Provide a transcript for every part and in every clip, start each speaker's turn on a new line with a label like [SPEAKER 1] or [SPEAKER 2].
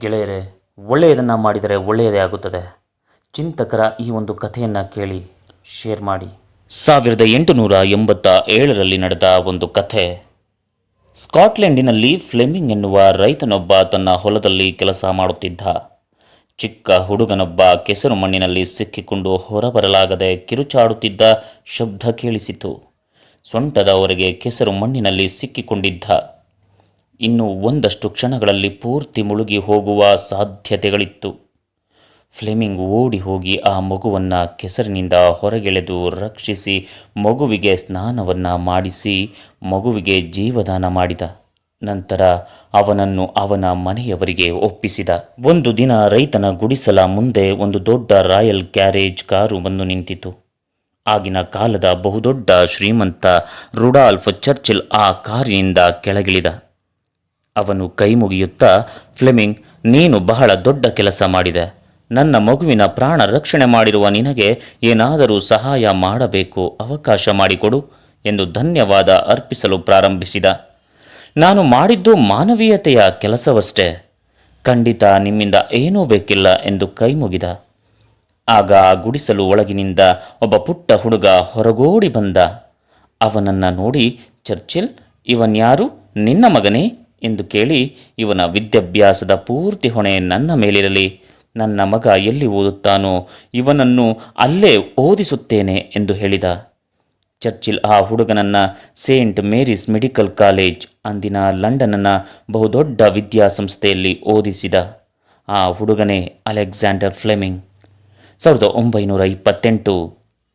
[SPEAKER 1] ಗೆಳೆಯರೆ, ಒಳ್ಳೆಯದನ್ನು ಮಾಡಿದರೆ ಒಳ್ಳೆಯದೇ ಆಗುತ್ತದೆ. ಚಿಂತಕರ ಈ ಒಂದು ಕಥೆಯನ್ನು ಕೇಳಿ ಶೇರ್ ಮಾಡಿ. ಸಾವಿರದ ಎಂಟುನೂರ ಎಂಬತ್ತ ಏಳರಲ್ಲಿ ನಡೆದ ಒಂದು ಕಥೆ, ಸ್ಕಾಟ್ಲೆಂಡಿನಲ್ಲಿ ಫ್ಲೆಮಿಂಗ್ ಎನ್ನುವ ರೈತನೊಬ್ಬ ತನ್ನ ಹೊಲದಲ್ಲಿ ಕೆಲಸ ಮಾಡುತ್ತಿದ್ದ. ಚಿಕ್ಕ ಹುಡುಗನೊಬ್ಬ ಕೆಸರು ಮಣ್ಣಿನಲ್ಲಿ ಸಿಕ್ಕಿಕೊಂಡು ಹೊರಬರಲಾಗದೆ ಕಿರುಚಾಡುತ್ತಿದ್ದ ಶಬ್ದ ಕೇಳಿಸಿತು. ಸೊಂಟದವರೆಗೆ ಕೆಸರು ಮಣ್ಣಿನಲ್ಲಿ ಸಿಕ್ಕಿಕೊಂಡಿದ್ದ. ಇನ್ನು ಒಂದಷ್ಟು ಕ್ಷಣಗಳಲ್ಲಿ ಪೂರ್ತಿ ಮುಳುಗಿ ಹೋಗುವ ಸಾಧ್ಯತೆಗಳಿತ್ತು. ಫ್ಲೆಮಿಂಗ್ ಓಡಿ ಹೋಗಿ ಆ ಮಗುವನ್ನು ಕೆಸರಿನಿಂದ ಹೊರಗೆಳೆದು ರಕ್ಷಿಸಿ ಮಗುವಿಗೆ ಸ್ನಾನವನ್ನು ಮಾಡಿಸಿ ಮಗುವಿಗೆ ಜೀವದಾನ ಮಾಡಿದ. ನಂತರ ಅವನನ್ನು ಅವನ ಮನೆಯವರಿಗೆ ಒಪ್ಪಿಸಿದ. ಒಂದು ದಿನ ರೈತನ ಗುಡಿಸಲ ಮುಂದೆ ಒಂದು ದೊಡ್ಡ ರಾಯಲ್ ಕ್ಯಾರೇಜ್ ಕಾರು ಬಂದು ನಿಂತಿತು ಆಗಿನ ಕಾಲದ ಬಹುದೊಡ್ಡ ಶ್ರೀಮಂತ ರುಡಾಲ್ಫ್ ಚರ್ಚಿಲ್ ಆ ಕಾರಿನಿಂದ ಕೆಳಗಿಳಿದ. ಅವನು ಕೈ ಮುಗಿಯುತ್ತಾ ಫ್ಲೆಮಿಂಗ್, ನೀನು ಬಹಳ ದೊಡ್ಡ ಕೆಲಸ ಮಾಡಿದೆ. ನನ್ನ ಮಗುವಿನ ಪ್ರಾಣ ರಕ್ಷಣೆ ಮಾಡಿರುವ ನಿನಗೆ ಏನಾದರೂ ಸಹಾಯ ಮಾಡಬೇಕು, ಅವಕಾಶ ಮಾಡಿಕೊಡು, ಎಂದು ಧನ್ಯವಾದ ಅರ್ಪಿಸಲು ಪ್ರಾರಂಭಿಸಿದ. ನಾನು ಮಾಡಿದ್ದು ಮಾನವೀಯತೆಯ ಕೆಲಸವಷ್ಟೇ. ಖಂಡಿತ ನಿಮ್ಮಿಂದ ಏನೂ ಬೇಕಿಲ್ಲ, ಎಂದು ಕೈ ಮುಗಿದ ಆಗ ಗುಡಿಸಲು ಒಳಗಿನಿಂದ ಒಬ್ಬ ಪುಟ್ಟ ಹುಡುಗ ಹೊರಗೋಡಿ ಬಂದ. ಅವನನ್ನು ನೋಡಿ, ಚರ್ಚಿಲ್, ಇವನ್ಯಾರು? ನಿನ್ನ ಮಗನೇ? ಎಂದು ಕೇಳಿ, ಇವನ ವಿದ್ಯಾಭ್ಯಾಸದ ಪೂರ್ತಿ ಹೊಣೆ ನನ್ನ ಮೇಲಿರಲಿ. ನನ್ನ ಮಗ ಎಲ್ಲಿ ಓದುತ್ತಾನೋ ಇವನನ್ನು ಅಲ್ಲೇ ಓದಿಸುತ್ತೇನೆ ಎಂದು ಹೇಳಿದ. ಚರ್ಚಿಲ್ ಆ ಹುಡುಗನನ್ನು ಸೇಂಟ್ ಮೇರಿಸ್ ಮೆಡಿಕಲ್ ಕಾಲೇಜ್ ಅಂದಿನ ಲಂಡನ್ನ ಬಹುದೊಡ್ಡ ವಿದ್ಯಾಸಂಸ್ಥೆಯಲ್ಲಿ ಓದಿಸಿದ. ಆ ಹುಡುಗನೇ ಅಲೆಕ್ಸಾಂಡರ್ ಫ್ಲೆಮಿಂಗ್. ಸಾವಿರದ ಒಂಬೈನೂರ ಇಪ್ಪತ್ತೆಂಟು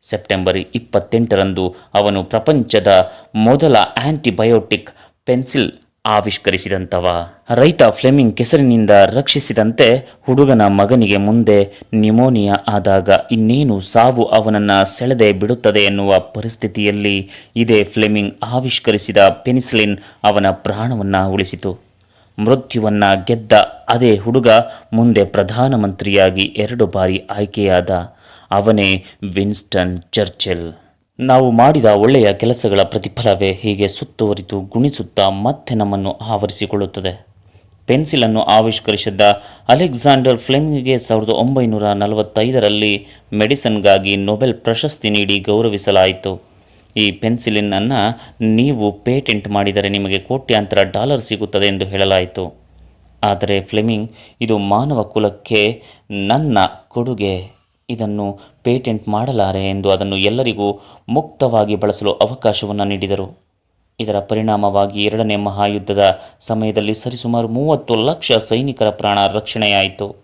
[SPEAKER 1] ಸೆಪ್ಟೆಂಬರ್ ಇಪ್ಪತ್ತೆಂಟರಂದು ಅವನು ಪ್ರಪಂಚದ ಮೊದಲ ಆ್ಯಂಟಿಬಯೋಟಿಕ್ ಪೆನ್ಸಿಲ್ ಆವಿಷ್ಕರಿಸಿದಂಥವ ರೈತ ಫ್ಲೆಮಿಂಗ್ ಕೆಸರಿನಿಂದ ರಕ್ಷಿಸಿದಂತೆ ಹುಡುಗನ ಮಗನಿಗೆ ಮುಂದೆ ನ್ಯುಮೋನಿಯಾ ಆದಾಗ ಇನ್ನೇನು ಸಾವು ಅವನನ್ನು ಸೆಳೆದೆ ಬಿಡುತ್ತದೆ ಎನ್ನುವ ಪರಿಸ್ಥಿತಿಯಲ್ಲಿ ಇದೇ ಫ್ಲೆಮಿಂಗ್ ಆವಿಷ್ಕರಿಸಿದ ಪೆನಿಸಿಲಿನ್ ಅವನ ಪ್ರಾಣವನ್ನು ಉಳಿಸಿತು. ಮೃತ್ಯುವನ್ನು ಗೆದ್ದ ಅದೇ ಹುಡುಗ ಮುಂದೆ ಪ್ರಧಾನಮಂತ್ರಿಯಾಗಿ ಎರಡು ಬಾರಿ ಆಯ್ಕೆಯಾದ. ಅವನೇ ವಿನ್ಸ್ಟನ್ ಚರ್ಚಿಲ್. ನಾವು ಮಾಡಿದ ಒಳ್ಳೆಯ ಕೆಲಸಗಳ ಪ್ರತಿಫಲವೇ ಹೀಗೆ ಸುತ್ತುವರಿದು ಗುಣಿಸುತ್ತಾ ಮತ್ತೆ ನಮ್ಮನ್ನು ಆವರಿಸಿಕೊಳ್ಳುತ್ತದೆ. ಪೆನ್ಸಿಲನ್ನು ಆವಿಷ್ಕರಿಸಿದ್ದ ಅಲೆಕ್ಸಾಂಡರ್ ಫ್ಲೆಮಿಂಗ್ಗೆ ಸಾವಿರದ ಒಂಬೈನೂರ ನಲವತ್ತೈದರಲ್ಲಿ ಮೆಡಿಸನ್ಗಾಗಿ ನೊಬೆಲ್ ಪ್ರಶಸ್ತಿ ನೀಡಿ ಗೌರವಿಸಲಾಯಿತು. ಈ ಪೆನ್ಸಿಲಿನನ್ನು ನೀವು ಪೇಟೆಂಟ್ ಮಾಡಿದರೆ ನಿಮಗೆ ಕೋಟ್ಯಾಂತರ ಡಾಲರ್ ಸಿಗುತ್ತದೆ ಎಂದು ಹೇಳಲಾಯಿತು. ಆದರೆ ಫ್ಲೆಮಿಂಗ್ ಇದು ಮಾನವ ಕುಲಕ್ಕೆ ನನ್ನ ಕೊಡುಗೆ. ಇದನ್ನು ಪೇಟೆಂಟ್ ಮಾಡಲಾರೆ ಎಂದು ಅದನ್ನು ಎಲ್ಲರಿಗೂ ಮುಕ್ತವಾಗಿ ಬಳಸಲು ಅವಕಾಶವನ್ನು ನೀಡಿದರು. ಇದರ ಪರಿಣಾಮವಾಗಿ ಎರಡನೇ ಮಹಾಯುದ್ಧದ ಸಮಯದಲ್ಲಿ ಸರಿಸುಮಾರು ಮೂವತ್ತು ಲಕ್ಷ ಸೈನಿಕರ ಪ್ರಾಣ ರಕ್ಷಣೆಯಾಯಿತು.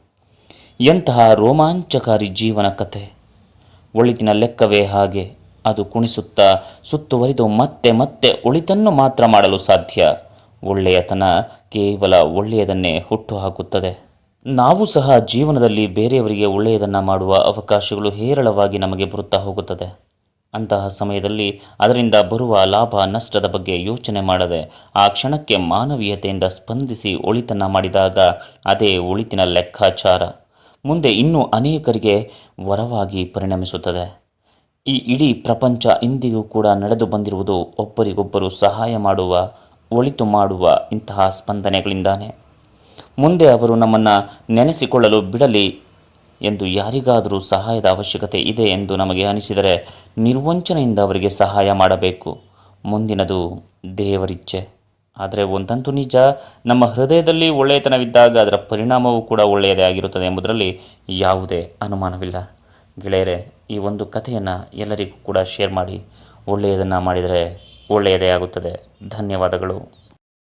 [SPEAKER 1] ಎಂತಹ ರೋಮಾಂಚಕಾರಿ ಜೀವನ ಕಥೆ. ಒಳಿತಿನ ಲೆಕ್ಕವೇ ಹಾಗೆ. ಅದು ಕುಣಿಸುತ್ತಾ ಸುತ್ತುವರಿದು ಮತ್ತೆ ಮತ್ತೆ ಒಳಿತನ್ನು ಮಾತ್ರ ಮಾಡಲು ಸಾಧ್ಯ. ಒಳ್ಳೆಯತನ ಕೇವಲ ಒಳ್ಳೆಯದನ್ನೇ ಹುಟ್ಟುಹಾಕುತ್ತದೆ ನಾವು ಸಹ ಜೀವನದಲ್ಲಿ ಬೇರೆಯವರಿಗೆ ಒಳ್ಳೆಯದನ್ನು ಮಾಡುವ ಅವಕಾಶಗಳು ಹೇರಳವಾಗಿ ನಮಗೆ ಬರುತ್ತಾ ಹೋಗುತ್ತದೆ. ಅಂತಹ ಸಮಯದಲ್ಲಿ ಅದರಿಂದ ಬರುವ ಲಾಭ ನಷ್ಟದ ಬಗ್ಗೆ ಯೋಚನೆ ಮಾಡದೆ ಆ ಕ್ಷಣಕ್ಕೆ ಮಾನವೀಯತೆಯಿಂದ ಸ್ಪಂದಿಸಿ ಒಳಿತನ್ನು ಮಾಡಿದಾಗ ಅದೇ ಒಳಿತಿನ ಲೆಕ್ಕಾಚಾರ. ಮುಂದೆ ಇನ್ನೂ ಅನೇಕರಿಗೆ ವರವಾಗಿ ಪರಿಣಮಿಸುತ್ತದೆ. ಈ ಇಡೀ ಪ್ರಪಂಚ ಇಂದಿಗೂ ಕೂಡ ನಡೆದು ಬಂದಿರುವುದು ಒಬ್ಬರಿಗೊಬ್ಬರು ಸಹಾಯ ಮಾಡುವ, ಒಳಿತು ಮಾಡುವ ಇಂತಹ ಸ್ಪಂದನೆಗಳಿಂದಾನೇ. ಮುಂದೆ ಅವರು ನಮ್ಮನ್ನು ನೆನೆಸಿಕೊಳ್ಳಲು ಬಿಡಲಿ ಎಂದು ಯಾರಿಗಾದರೂ ಸಹಾಯದ ಅವಶ್ಯಕತೆ ಇದೆ ಎಂದು ನಮಗೆ ಅನಿಸಿದರೆ ನಿರ್ವಂಚನೆಯಿಂದ ಅವರಿಗೆ ಸಹಾಯ ಮಾಡಬೇಕು. ಮುಂದಿನದು ದೇವರಿಚ್ಛೆ. ಆದರೆ ಒಂದಂತೂ ನಿಜ, ನಮ್ಮ ಹೃದಯದಲ್ಲಿ ಒಳ್ಳೆಯತನವಿದ್ದಾಗ ಅದರ ಪರಿಣಾಮವೂ ಕೂಡ ಒಳ್ಳೆಯದೇ ಆಗಿರುತ್ತದೆ ಎಂಬುದರಲ್ಲಿ ಯಾವುದೇ ಅನುಮಾನವಿಲ್ಲ. ಗೆಳೆಯರೆ, ಈ ಒಂದು ಕಥೆಯನ್ನು ಎಲ್ಲರಿಗೂ ಕೂಡ ಶೇರ್ ಮಾಡಿ. ಒಳ್ಳೆಯದನ್ನು ಮಾಡಿದರೆ ಒಳ್ಳೆಯದೇ ಆಗುತ್ತದೆ. ಧನ್ಯವಾದಗಳು.